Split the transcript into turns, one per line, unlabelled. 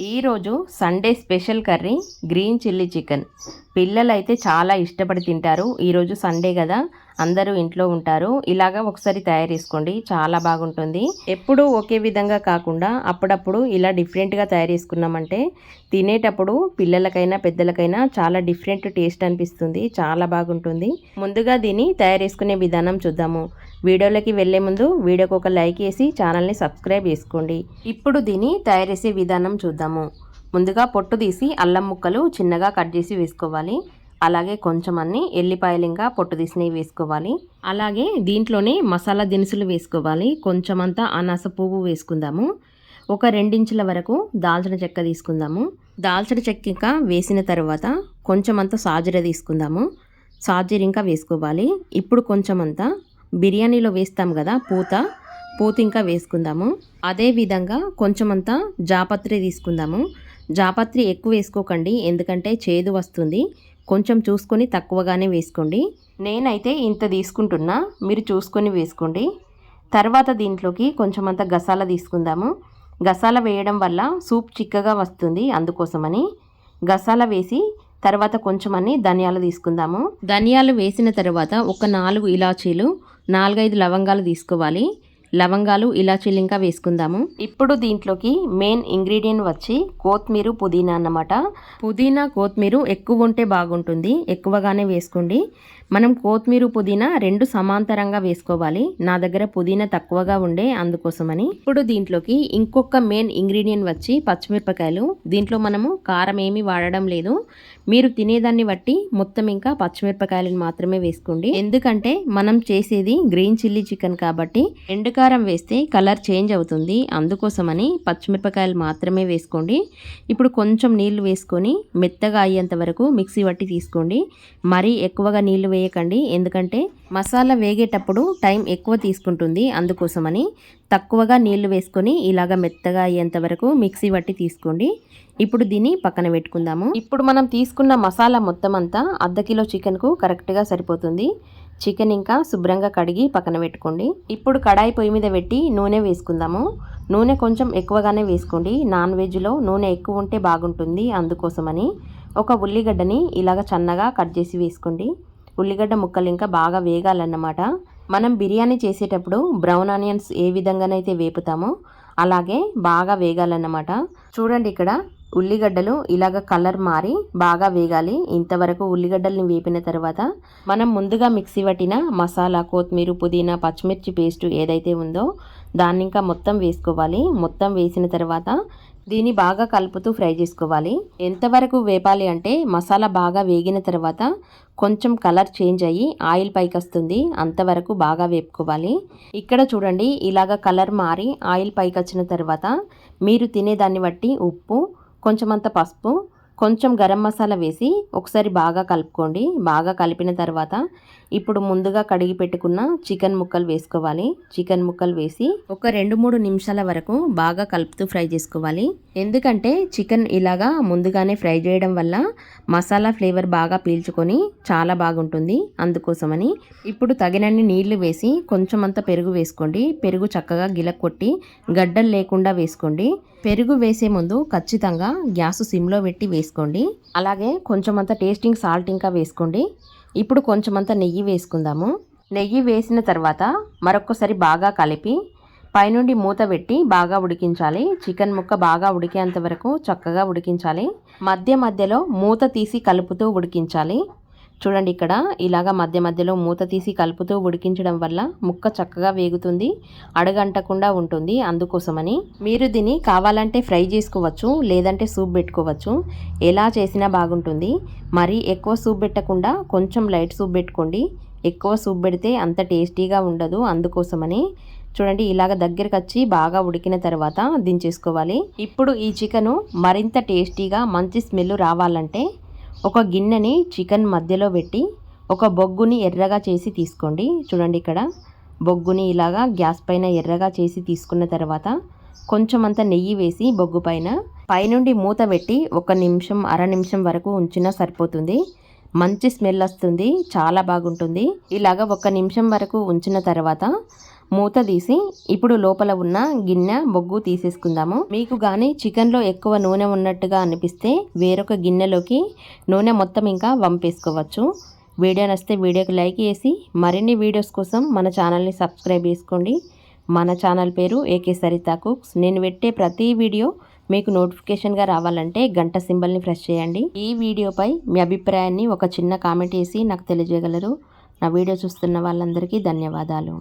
ఈరోజు Sunday special curry green chilli chicken. పిల్లలైతే చాలా ఇష్టపడి తింటారు. ఈరోజు సండే కదా. అందరూ ఇంట్లో ఉంటారు. ఇలాగా ఒకసారి తయారు చేసుకోండి. చాలా బాగుంటుంది. ఎప్పుడూ ఒకే విధంగా కాకుండా అప్పుడప్పుడు ఇలా డిఫరెంట్గా తయారు చేసుకున్నామంటే తినేటప్పుడు పిల్లలకైనా పెద్దలకైనా చాలా డిఫరెంట్ టేస్ట్ అనిపిస్తుంది. చాలా బాగుంటుంది. ముందుగా దీన్ని తయారు చేసుకునే విధానం చూద్దాము. వీడియోలోకి వెళ్ళే ముందు వీడియోకి ఒక లైక్ వేసి ఛానల్ని సబ్స్క్రైబ్ చేసుకోండి. ఇప్పుడు దీన్ని తయారు చేసే విధానం చూద్దాము. ముందుగా పొట్టు తీసి అల్లం ముక్కలు చిన్నగా కట్ చేసి వేసుకోవాలి. అలాగే కొంచెం అన్ని ఎల్లిపాయలు ఇంకా పొట్టు తీసినవి వేసుకోవాలి. అలాగే దీంట్లోనే మసాలా దినుసులు వేసుకోవాలి. కొంచెం అంతా అనాస పువ్వు వేసుకుందాము. ఒక రెండించుల వరకు దాల్చిన చెక్క తీసుకుందాము. దాల్చిన చెక్క ఇంకా వేసిన తర్వాత కొంచెం అంతా సాజీర తీసుకుందాము. సాజీర ఇంకా వేసుకోవాలి. ఇప్పుడు కొంచెం అంతా బిర్యానీలో వేస్తాం కదా పూత పూత ఇంకా వేసుకుందాము. అదే విధంగా కొంచెం అంతా జాపత్రి తీసుకుందాము. జాపత్రి ఎక్కువ వేసుకోకండి ఎందుకంటే చేదు వస్తుంది. కొంచెం చూసుకొని తక్కువగానే వేసుకోండి. నేనైతే ఇంత తీసుకుంటున్నా మీరు చూసుకొని వేసుకోండి. తర్వాత దీంట్లోకి కొంచెం అంత గసాల తీసుకుందాము. గసాల వేయడం వల్ల సూప్ చిక్కగా వస్తుంది అందుకోసమని. గసాల వేసి తర్వాత కొంచెం అన్ని ధనియాలు తీసుకుందాము. ధనియాలు వేసిన తర్వాత ఒక నాలుగు ఇలాచీలు నాలుగైదు లవంగాలు తీసుకోవాలి. లవంగాలు ఇలాచీలు ఇంకా వేసుకుందాము. ఇప్పుడు దీంట్లోకి మెయిన్ ఇంగ్రీడియంట్ వచ్చి కొత్తిమీర పుదీనా అన్నమాట. పుదీనా కొత్తిమీర ఎక్కువ ఉంటే బాగుంటుంది. ఎక్కువగానే వేసుకోండి. మనం కొత్తిమీర పుదీనా రెండు సమాంతరంగా వేసుకోవాలి. నా దగ్గర పుదీనా తక్కువగా ఉండే అందుకోసమని. ఇప్పుడు దీంట్లోకి ఇంకొక మెయిన్ ఇంగ్రీడియంట్ వచ్చి పచ్చిమిరపకాయలు. దీంట్లో మనము కారం ఏమీ వాడడం లేదు. మీరు తినేదాన్ని బట్టి మొత్తం ఇంకా పచ్చిమిరపకాయలను మాత్రమే వేసుకోండి. ఎందుకంటే మనం చేసేది గ్రీన్ చిల్లీ చికెన్ కాబట్టి. ఎండుకారం వేస్తే కలర్ చేంజ్ అవుతుంది. అందుకోసమని పచ్చిమిరపకాయలు మాత్రమే వేసుకోండి. ఇప్పుడు కొంచెం నీళ్ళు వేసుకొని మెత్తగా అయ్యేంత వరకు మిక్సీ పట్టి తీసుకోండి. మరీ ఎక్కువగా నీళ్ళు వేయకండి. ఎందుకంటే మసాలా వేగేటప్పుడు టైం ఎక్కువ తీసుకుంటుంది. అందుకోసమని తక్కువగా నీళ్ళు వేసుకొని ఇలాగ మెత్తగా అయ్యేంత వరకు మిక్సీ పట్టి తీసుకోండి. ఇప్పుడు దీన్ని పక్కన పెట్టుకుందాము. ఇప్పుడు మనం తీసుకున్న మసాలా మొత్తం అంతా అర్ధ కిలో చికెన్కు కరెక్ట్గా సరిపోతుంది. చికెన్ ఇంకా శుభ్రంగా కడిగి పక్కన పెట్టుకోండి. ఇప్పుడు కడాయి పొయ్యి మీద పెట్టి నూనె వేసుకుందాము. నూనె కొంచెం ఎక్కువగానే వేసుకోండి. నాన్ వెజ్లో నూనె ఎక్కువ ఉంటే బాగుంటుంది అందుకోసమని. ఒక ఉల్లిగడ్డని ఇలాగ చన్నగా కట్ చేసి వేసుకోండి. ఉల్లిగడ్డ ముక్కలు ఇంకా బాగా వేగాలన్నమాట. మనం బిర్యానీ చేసేటప్పుడు బ్రౌన్ ఆనియన్స్ ఏ విధంగానైతే వేపుతామో అలాగే బాగా వేగాలన్నమాట. చూడండి ఇక్కడ ఉల్లిగడ్డలు ఇలాగ కలర్ మారి బాగా వేగాలి. ఇంతవరకు ఉల్లిగడ్డల్ని వేపిన తర్వాత మనం ముందుగా మిక్సీ పట్టిన మసాలా కొత్తిమీర పుదీనా పచ్చిమిర్చి పేస్ట్ ఏదైతే ఉందో దాన్ని ఇంకా మొత్తం వేసుకోవాలి. మొత్తం వేసిన తర్వాత దీన్ని బాగా కలుపుతూ ఫ్రై చేసుకోవాలి. ఎంతవరకు వేపాలి అంటే మసాలా బాగా వేగిన తర్వాత కొంచెం కలర్ చేంజ్ అయ్యి ఆయిల్ పైకి వస్తుంది. అంతవరకు బాగా వేపుకోవాలి. ఇక్కడ చూడండి ఇలాగ కలర్ మారి ఆయిల్ పైకి వచ్చిన తర్వాత మీరు తినేదాన్ని బట్టి ఉప్పు కొంచెం అంత పసుపు కొంచెం గరం మసాలా వేసి ఒకసారి బాగా కలుపుకోండి. బాగా కలిపిన తర్వాత ఇప్పుడు ముందుగా కడిగి పెట్టుకున్న చికెన్ ముక్కలు వేసుకోవాలి. చికెన్ ముక్కలు వేసి ఒక రెండు మూడు నిమిషాల వరకు బాగా కలుపుతూ ఫ్రై చేసుకోవాలి. ఎందుకంటే చికెన్ ఇలాగా ముందుగానే ఫ్రై చేయడం వల్ల మసాలా ఫ్లేవర్ బాగా పీల్చుకొని చాలా బాగుంటుంది. అందుకోసమని ఇప్పుడు తగినన్ని నీళ్ళు వేసి కొంచెం అంత పెరుగు వేసుకోండి. పెరుగు చక్కగా గిల కొట్టి గడ్డలు లేకుండా వేసుకోండి. పెరుగు వేసే ముందు ఖచ్చితంగా గ్యాస్ సిమ్లో పెట్టి వేసుకోండి. అలాగే కొంచెం అంత టేస్టింగ్ సాల్ట్ ఇంకా వేసుకోండి. ఇప్పుడు కొంచెం అంత నెయ్యి వేసుకుందాము. నెయ్యి వేసిన తర్వాత మరొకసారి బాగా కలిపి పైనుండి మూత పెట్టి బాగా ఉడికించాలి. చికెన్ ముక్క బాగా ఉడికేంత వరకు చక్కగా ఉడికించాలి. మధ్య మధ్యలో మూత తీసి కలుపుతూ ఉడికించాలి. చూడండి ఇక్కడ. ఇలాగా మధ్య మధ్యలో మూత తీసి కలుపుతూ ఉడికించడం వల్ల ముక్క చక్కగా వేగుతుంది అడగంటకుండా ఉంటుంది అందుకోసమని. మీరు దీన్ని కావాలంటే ఫ్రై చేసుకోవచ్చు లేదంటే సూప్ పెట్టుకోవచ్చు. ఎలా చేసినా బాగుంటుంది. మరీ ఎక్కువ సూప్ పెట్టకుండా కొంచెం లైట్ సూప్ పెట్టుకోండి. ఎక్కువ సూప్ పెడితే అంత టేస్టీగా ఉండదు అందుకోసమని. చూడండి ఇలాగ దగ్గరకు వచ్చి బాగా ఉడికిన తర్వాత దించేసుకోవాలి. ఇప్పుడు ఈ చికెను మరింత టేస్టీగా మంచి స్మెల్ రావాలంటే ఒక గిన్నెని చికెన్ మధ్యలో పెట్టి ఒక బొగ్గుని ఎర్రగా చేసి తీసుకోండి. చూడండి ఇక్కడ. బొగ్గుని ఇలాగా గ్యాస్ పైన ఎర్రగా చేసి తీసుకున్న తర్వాత కొంచెం అంత నెయ్యి వేసి బొగ్గు పైన పైనుండి మూత పెట్టి ఒక నిమిషం అర నిమిషం వరకు ఉంచినా సరిపోతుంది. మంచి స్మెల్ వస్తుంది. చాలా బాగుంటుంది. ఇలాగ ఒక నిమిషం వరకు ఉంచిన తర్వాత మూత తీసి ఇప్పుడు లోపల ఉన్న గిన్నె బొగ్గు తీసేసుకుందాము. మీకు కానీ చికెన్లో ఎక్కువ నూనె ఉన్నట్టుగా అనిపిస్తే వేరొక గిన్నెలోకి నూనె మొత్తం ఇంకా వంపేసుకోవచ్చు. వీడియో నచ్చితే వీడియోకి లైక్ చేసి మరిన్ని వీడియోస్ కోసం మన ఛానల్ని సబ్స్క్రైబ్ చేసుకోండి. మన ఛానల్ పేరు ఏకే సరితా కుక్స్. నేను పెట్టే ప్రతి వీడియో మీకు నోటిఫికేషన్గా రావాలంటే గంట సింబల్ని ప్రెస్ చేయండి. ఈ వీడియోపై మీ అభిప్రాయాన్ని ఒక చిన్న కామెంట్ చేసి నాకు తెలియజేయగలరు. నా వీడియో చూస్తున్న వాళ్ళందరికీ ధన్యవాదాలు.